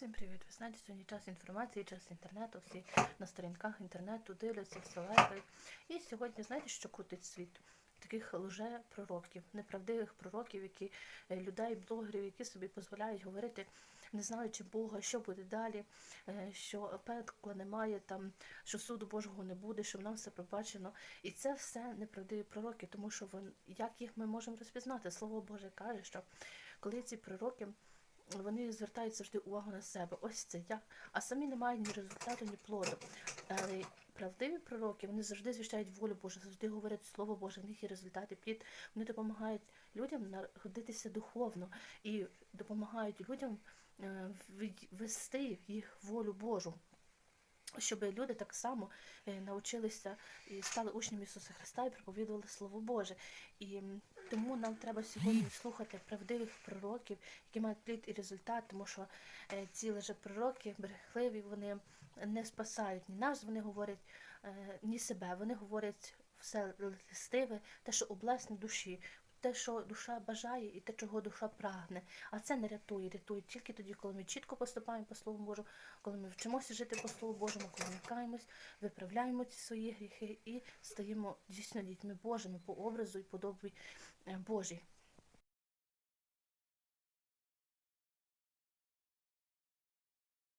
Всім привіт! Ви знаєте, сьогодні час інформації, час інтернету, всі на сторінках інтернету дивляться, все лайкають. І сьогодні, знаєте, що крутить світ? Таких лже-пророків, неправдивих пророків, які е, людей, блогерів, які собі дозволяють говорити, не знаючи Бога, що буде далі, е, що пекла немає, там, що суду Божого не буде, що нам все пробачено. І це все неправдиві пророки, тому що вон, як їх ми можемо розпізнати? Слово Боже каже, що коли ці пророки вони звертають завжди увагу на себе. Ось це я. А самі не мають ні результату, ні плоду. Але правдиві пророки вони завжди звіщають волю Божу, завжди говорять Слово Боже, в них є результати, плід. Вони допомагають людям народитися духовно і допомагають людям е, вести їх волю Божу. Щоб люди так само е, навчилися і стали учнями Ісуса Христа і проповідували Слово Боже. І тому нам треба сьогодні слухати правдивих пророків, які мають плід і результат, тому що е, ці лжепророки, брехливі, вони не спасають ні нас, вони говорять е, ні себе, вони говорять все листиве, те, що облесне душі. Те, що душа бажає, і те, чого душа прагне. А це не рятує. Рятує тільки тоді, коли ми чітко поступаємо по Слову Божу, коли ми вчимося жити по Слову Божому, коли ми каємось, виправляємо ці свої гріхи і стаємо дійсно дітьми Божими по образу і подобі е, Божій.